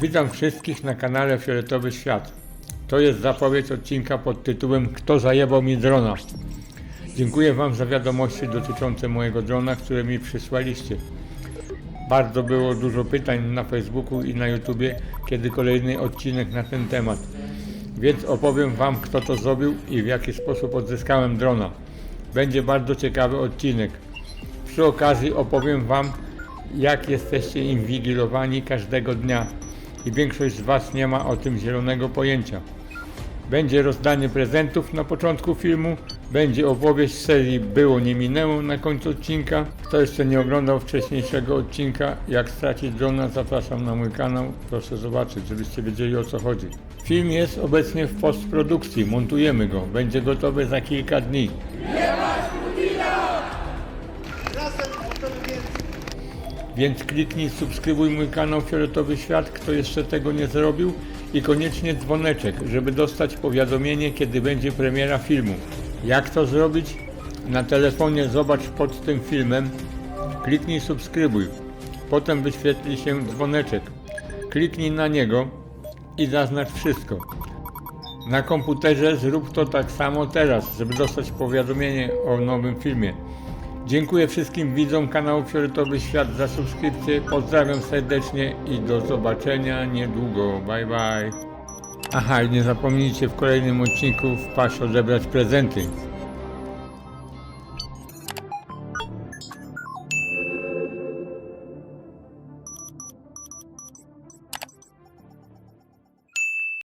Witam wszystkich na kanale Fioletowy Świat. To jest zapowiedź odcinka pod tytułem Kto zajebał mi drona? Dziękuję Wam za wiadomości dotyczące mojego drona, które mi przysłaliście. Bardzo było dużo pytań na Facebooku i na YouTubie, kiedy kolejny odcinek na ten temat. Więc opowiem Wam, kto to zrobił i w jaki sposób odzyskałem drona. Będzie bardzo ciekawy odcinek. Przy okazji opowiem Wam, jak jesteście inwigilowani każdego dnia i większość z Was nie ma o tym zielonego pojęcia. Będzie rozdanie prezentów na początku filmu, będzie opowieść serii Było nie minęło na końcu odcinka. Kto jeszcze nie oglądał wcześniejszego odcinka, jak stracić drona, zapraszam na mój kanał, proszę zobaczyć, żebyście wiedzieli o co chodzi. Film jest obecnie w postprodukcji, montujemy go, będzie gotowy za kilka dni. Więc kliknij subskrybuj mój kanał Fioletowy Świat, kto jeszcze tego nie zrobił i koniecznie dzwoneczek, żeby dostać powiadomienie, kiedy będzie premiera filmu. Jak to zrobić? Na telefonie zobacz pod tym filmem, kliknij subskrybuj. Potem wyświetli się dzwoneczek. Kliknij na niego i zaznacz wszystko. Na komputerze zrób to tak samo teraz, żeby dostać powiadomienie o nowym filmie. Dziękuję wszystkim widzom kanału Fioletowy Świat za subskrypcję. Pozdrawiam serdecznie i do zobaczenia niedługo. Bye bye. Aha, i nie zapomnijcie w kolejnym odcinku wpaść odebrać prezenty.